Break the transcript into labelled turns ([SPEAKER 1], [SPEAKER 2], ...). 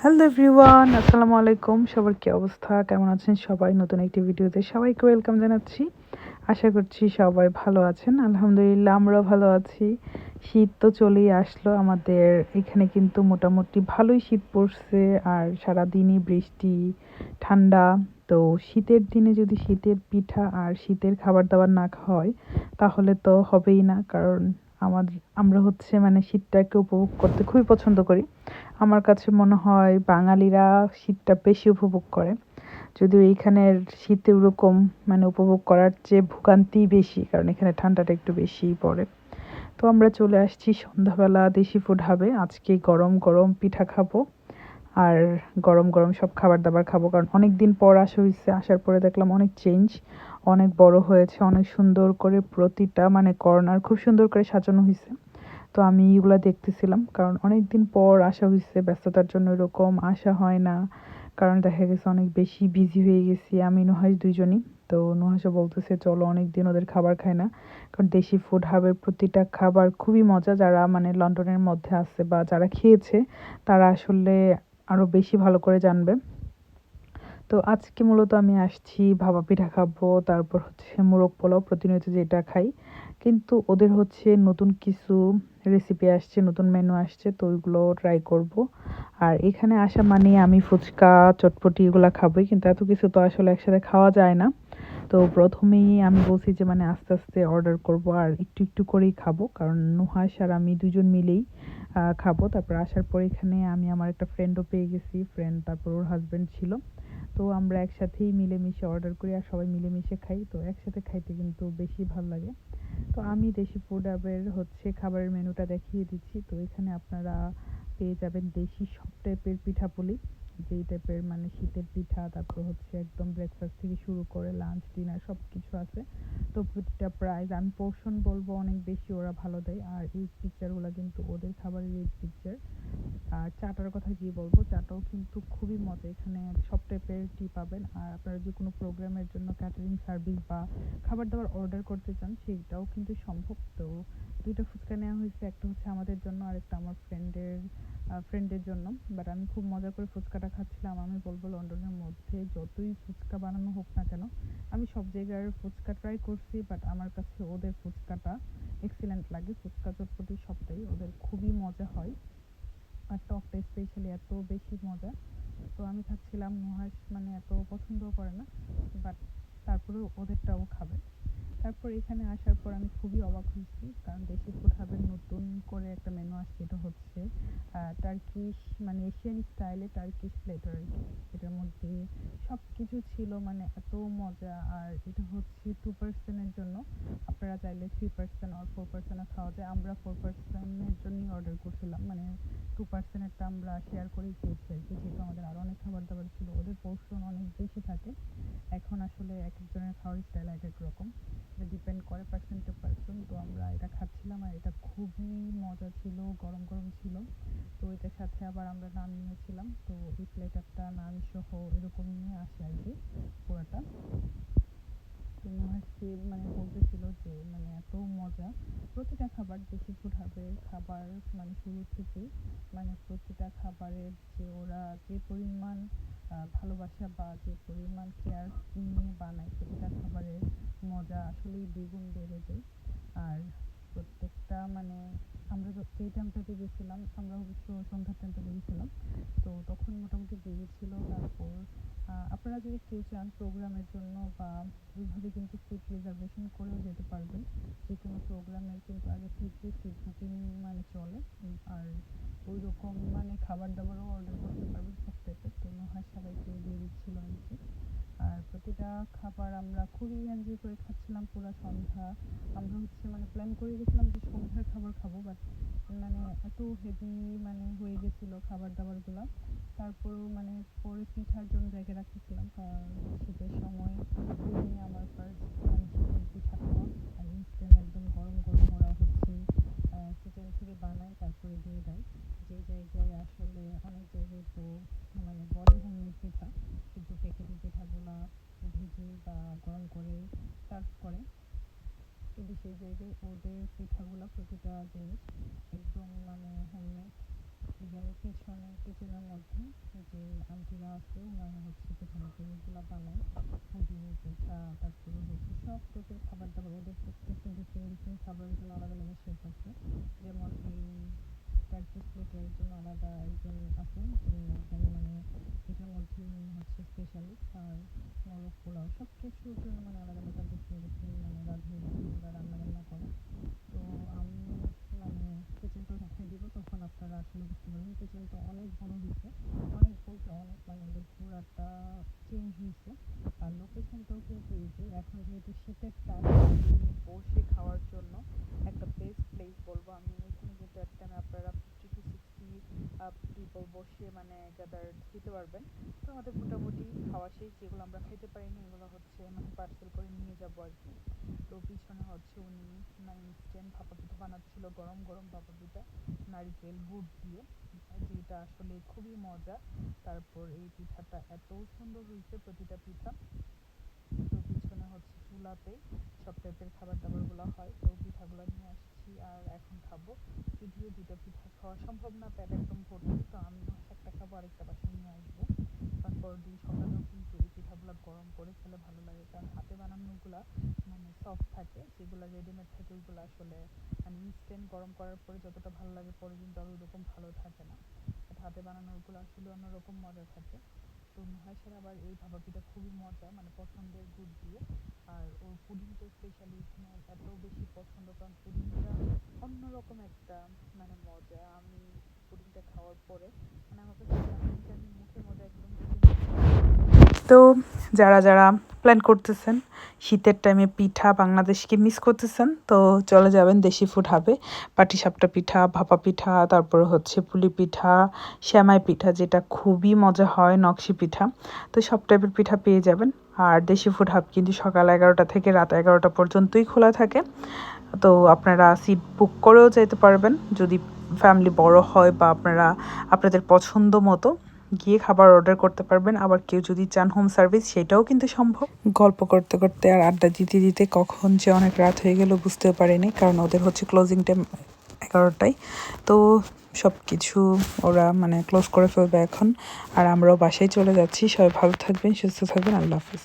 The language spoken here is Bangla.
[SPEAKER 1] হ্যালো এভরিওয়ান আসসালামু আলাইকুম সবার কি অবস্থা? কেমন আছেন সবাই? নতুন একটি ভিডিওতে সবাইকে ওয়েলকাম জানাচ্ছি। আশা করছি সবাই ভালো আছেন। আলহামদুলিল্লাহ, আমরাও ভালো আছি। শীত তো চলেই আসলো আমাদের। এখানে কিন্তু মোটামুটি ভালোই শীত পড়ছে আর সারাদিনই বৃষ্টি, ঠান্ডা। তো শীতের দিনে যদি শীতের পিঠা আর শীতের খাবার দাবার না হয় তাহলে তো হবেই না। কারণ আমাদের আমরা হচ্ছে মানে শীতটাকে উপভোগ করতে খুবই পছন্দ করি। আমার কাছে মনে হয় বাঙালিরা শীতটা বেশি উপভোগ করে। যদিও এইখানের শীতে ওরকম মানে উপভোগ করার চেয়ে ভোগান্তি বেশি, কারণ এখানে ঠান্ডাটা একটু বেশিই পড়ে। তো আমরা চলে আসছি সন্ধ্যাবেলা দেশি ফুড হবে আজকে গরম গরম পিঠা খাব। আর গরম গরম সব খাবার দাবার খাব। কারণ অনেক দিন পর আসা হয়েছে আসার পরে দেখলাম অনেক চেঞ্জ অনেক বড় হয়েছে, অনেক সুন্দর করে প্রতিটা মানে কর্নার খুব সুন্দর করে সাজানো হয়েছে তো আমি এগুলো দেখতেছিলাম, কারণ অনেক দিন পর আসা হয়েছে ব্যস্ততার জন্য এরকম আসা হয় না। কারণ দেখা গেছে অনেক বেশি বিজি হয়ে গেছি আমি নুহাস দুইজনই। তো নুহাসও বলতেছে, চলো অনেক দিন ওদের খাবার খায় না। কারণ দেশি ফুড হাবের প্রতিটা খাবার খুবই মজা। যারা মানে লন্ডনের মধ্যে আছে বা যারা খেয়েছে, তারা আসলে আরও বেশি ভালো করে জানবে। তো আজকে মূলত আমি আসছি ভাবা পিঠা খাব, তারপর হচ্ছে মোরগ পোলাও প্রতিনিয়ত যেটা খাই। কিন্তু ওদের হচ্ছে নতুন কিছু রেসিপি আসছে, নতুন মেনু আসছে, তো ওইগুলো ট্রাই করব। আর এখানে আসা মানে আমি ফুচকা, চটপটি এগুলো খাবোই, কিন্তু এত কিছু তো আসলে একসাথে খাওয়া যায় না। তো প্রথমেই আমি বলছি যে মানে আস্তে আস্তে অর্ডার করব আর একটু একটু করেই খাব, কারণ নুহাস আর আমি দুজন মিলেই খাব। তারপর আসার পর এখানে আমি আমার একটা ফ্রেন্ডও পেয়ে গেছি। ফ্রেন্ড তারপর ওর হাজব্যান্ড ছিল। তো আমরা একসাথেই মিলেমিশে অর্ডার করি আর সবাই মিলেমিশে খাই। তো একসাথে খাইতে কিন্তু বেশি ভালো লাগে। তো আমি দেশি ফুড অ্যাপের হচ্ছে খাবারের মেনুটা দেখিয়ে দিচ্ছি। তো এখানে আপনারা পেয়ে যাবেন দেশি সব টাইপের পিঠাপুলি। যেই টাইপের মানে শীতের পিঠা, তারপর হচ্ছে একদম ব্রেকফাস্ট থেকে শুরু করে লাঞ্চ ডিনার সব কিছু আছে। তো প্রতিটা প্রাইস আমি পোর্শন বলব অনেক বেশি ওরা ভালো দেয়। আর এই পিকচারগুলো কিন্তু ওদের খাবারের এই পিকচার আর চাটার কথা কি বলব, চাটাও কিন্তু খুবই মজা। এখানে সব টাইপের টি পাবেন। আর আপনারা যে কোনো প্রোগ্রামের জন্য ক্যাটারিং সার্ভিস বা খাবার দাবার অর্ডার করতে চান, সেইটাও কিন্তু সম্ভব। তো দুইটা ফুচকা নেওয়া হয়েছে, একটা হচ্ছে আমাদের জন্য আর একটা আমার ফ্রেন্ডের ফ্রেন্ডের জন্য। বাট আমি খুব মজা করে ফুচকাটা খাচ্ছিলাম। আমি বলব লন্ডনের মধ্যে যতই ফুচকা বানানো হোক না কেন, আমি সব জায়গার ফুচকা ট্রাই করছি বাট আমার কাছে ওদের ফুচকাটা এক্সিলেন্ট লাগে। ফুচকা চটপটি সবটাই ওদের খুবই মজা হয়। আর টকটা স্পেশালি এত বেশি মজা। তো আমি খাচ্ছিলাম নুহাস মানে এত পছন্দও করে না বাট তারপরেও ওদেরটাও খাবে। তারপর এখানে আসার পর আমি খুবই অবাক হয়েছি কারণ দেশি ফুড হাবের আসছে এটা হচ্ছে টার্কিশ মানে এশিয়ান স্টাইলে টার্কিশ প্লেটার আর কি এটার মধ্যে সব কিছু ছিল মানে এত মজা। আর এটা হচ্ছে টু পার্সেন্টের জন্য। আপনারা চাইলে থ্রি পার্সেন্ট আর ফোর পার্সেন্টও খাওয়া যায়। আমরা ফোর পার্সেন্টের জন্যই অর্ডার করছিলাম। মানে টু পার্সেন্টেরটা আমরা শেয়ার করেই খেয়েছি আর কি যেহেতু আমাদের আরও অনেক খাবার দাবার ছিল, ওদের পোর্শন অনেক বেশি থাকে। এখন আসলে এক একজনের খাওয়ার স্টাইল এক এক রকম। এটা ডিপেন্ড করে পার্সন টু পার্সন তো আমরা এটা খাচ্ছিলাম আর এটা খুবই মজা ছিল। গরম গরম ছিল। তো এটার সাথে আবার আমরা নান নিয়েছিলাম। তো এই প্লেটারটা নান সহ এরকম নিয়ে আসে আর কি পুরোটা তো নুহাসকে মানে বলতেছিল যে মানে এত মজা। প্রতিটা খাবার দেশি ফুড হাবের খাবার মানে শুরু থেকেই মানে প্রতিটা খাবারের যে ওরা যে পরিমাণ ভালোবাসা বা যে পরিমাণ কেয়ার নিয়ে বানায়, প্রতিটা খাবারের মজা আসলেই দ্বিগুণ বেড়ে যায়। আর প্রত্যেকটা মানে আমরা যেই টাইমটাতে গেছিলাম আমরা অবশ্য সন্ধ্যার টাইমটাতে গেছিলাম তো তখন মোটামুটি ভিড় ছিল, তারপর আপনারা যদি কেউ চান প্রোগ্রামের জন্য বা ওইভাবে কিন্তু সিট রিজার্ভেশন করেও যেতে পারবেন। যে কোনো প্রোগ্রামের কিন্তু আগে থেকে সিট বুকিং মানে চলে। আর ওই রকম মানে খাবার দাবারও অর্ডার করতে পারবেন সব টাইপের তো নুহাস সবাইকে দিয়ে দিচ্ছিল আর কি। আর প্রতিটা খাবার আমরা খুবই এনজয় করে খাচ্ছিলাম পুরো সন্ধ্যা। আমরা হচ্ছে মানে প্ল্যান করে গেছিলাম যে সন্ধ্যার খাবার খাব বাট মানে এত হেভি মানে হয়ে গেছিল খাবার দাবারগুলো তারপরেও মানে পরে পিঠার জন্য জায়গা রাখতেছিলাম, কারণ শীতের সময় আমার ফার্স্ট মানে পিঠা খাওয়া, আর ইনস্ট্যান্ট একদম গরম গরম ওরা হচ্ছে কিচেন থেকে বানায় তারপরে দিয়ে দেয় যেই জায়গায় আসলে অনেক জায়গায় তো মানে বলে বা গরম করে সার্ভ করে। কিন্তু সেই জায়গায় ওদের পিঠাগুলো প্রতিটা জিনিস একদম মানে হোমমেড ইভেন পিছনে কিচেনের মধ্যে যে আন্টিরা আছে, ওনারা হচ্ছে পিঠার জিনিসগুলো বানায়। পুরি পিঠা তারপরে হচ্ছে সব টাইপের খাবার দাবার। ওদের প্রত্যেকটা ডিফারেন্ট ডিফারেন্ট জন্য আলাদা আলাদা শেফ আছে। যেমন এই টার্কিশ করতে একজন আলাদা একজন আছেন, তিনি একজন মানে এটার মধ্যে হচ্ছে স্পেশালিস্ট আর মোরগ পোলাও সব কিছু মানে আলাদা আলাদা ডিফারেন্ট মানে রাঁধুনি ওরা রান্না বান্না করে তো আমি মানে কিচেনটা দেখাই দিব তখন আপনারা আসলে বুঝতে পারবেন কিচেনটা অনেক বড় হয়েছে অনেক বলতে অনেক মানে ওদের পুরাটা চেঞ্জ হয়েছে আর লোকেশনটাও কিন্তু এই যে এখন যেহেতু শীতের টাইম বসে খাওয়ার জন্য একটা বেস্ট প্লেস বলব আমি এখানে কিন্তু এক টাইমে আপনারা ফিফটি টু সিক্সটি পিপল মানে গ্যাদার দিতে পারবেন। তো আমাদের মোটামুটি খাওয়া শেষ, যেগুলো আমরা খেতে পারিনি, এগুলো হচ্ছে মানে পার্সেল করে নিয়ে যাব আর কি। তো পিছনে হচ্ছে উনি মানে ইনস্ট্যান্ট ভাপা পিঠা বানাচ্ছিল, গরম গরম ভাপা পিঠা নারিকেল, গুড় দিয়ে। যেটা আসলে খুবই মজা। তারপর এই পিঠাটা এত সুন্দর হয়েছে প্রতিটা পিঠা। চুলাতেই সব টাইপের খাবার দাবারগুলো হয়, তো পিঠাগুলো নিয়ে আসছি আর এখন খাব। যদিও দুটো পিঠা খাওয়া সম্ভব না, পেট একদম ভর্তি, তো আমি একটা খাব, আরেকটা বাসায় নিয়ে আসব। তারপর দিন সকালেও কিন্তু এই পিঠাগুলো গরম করে খেলে ভালো লাগে, কারণ হাতে বানানোগুলা মানে সফট থাকে, যেগুলো রেডিমেড থাকে ওইগুলো আসলে মানে ইনস্ট্যান্ট গরম করার পরে যতটা ভালো লাগে পরে কিন্তু আর ওরকম ভালো থাকে না। হাতে বানানোগুলো আসলে অন্যরকম মজা থাকে। তো নুহাসের আবার এই ভাপা পিঠা খুবই মজা মানে পছন্দের গুড় দিয়ে। পুডিংটা স্পেশালি এখানে এত বেশি পছন্দ কারণ পুডিংটা অন্যরকম একটা মানে মজা। আমি পুডিংটা খাওয়ার পরে মানে আমার কাছে পুডিংটা আমি মুখের মধ্যে একদম তো যারা যারা প্ল্যান করতেছেন, শীতের টাইমে পিঠা বাংলাদেশকে মিস করতেছেন, তো চলে যাবেন দেশি ফুড হাবে পাটিসাপটা পিঠা, ভাপা পিঠা, তারপর হচ্ছে পুলি পিঠা শ্যামাই পিঠা, যেটা খুবই মজা হয়, নকশি পিঠা। তো সব টাইপের পিঠা পেয়ে যাবেন। আর দেশি ফুড হাব কিন্তু সকাল এগারোটা থেকে রাত এগারোটা পর্যন্তই খোলা থাকে। তো আপনারা সিট বুক করেও যেতে পারবেন। যদি ফ্যামিলি বড় হয় বা আপনারা, আপনাদের পছন্দ মতো গিয়ে খাবার অর্ডার করতে পারবেন। আবার কেউ যদি চান হোম সার্ভিস সেটাও কিন্তু সম্ভব। গল্প করতে করতে আর আড্ডা দিতে দিতে কখন যে অনেক রাত হয়ে গেল বুঝতেও পারিনি, কারণ ওদের হচ্ছে ক্লোজিং টাইম এগারোটায়। তো সব কিছু ওরা মানে ক্লোজ করে ফেলবে এখন। আর আমরাও বাসায় চলে যাচ্ছি। সবাই ভালো থাকবেন, সুস্থ থাকবেন। আল্লাহ হাফিজ।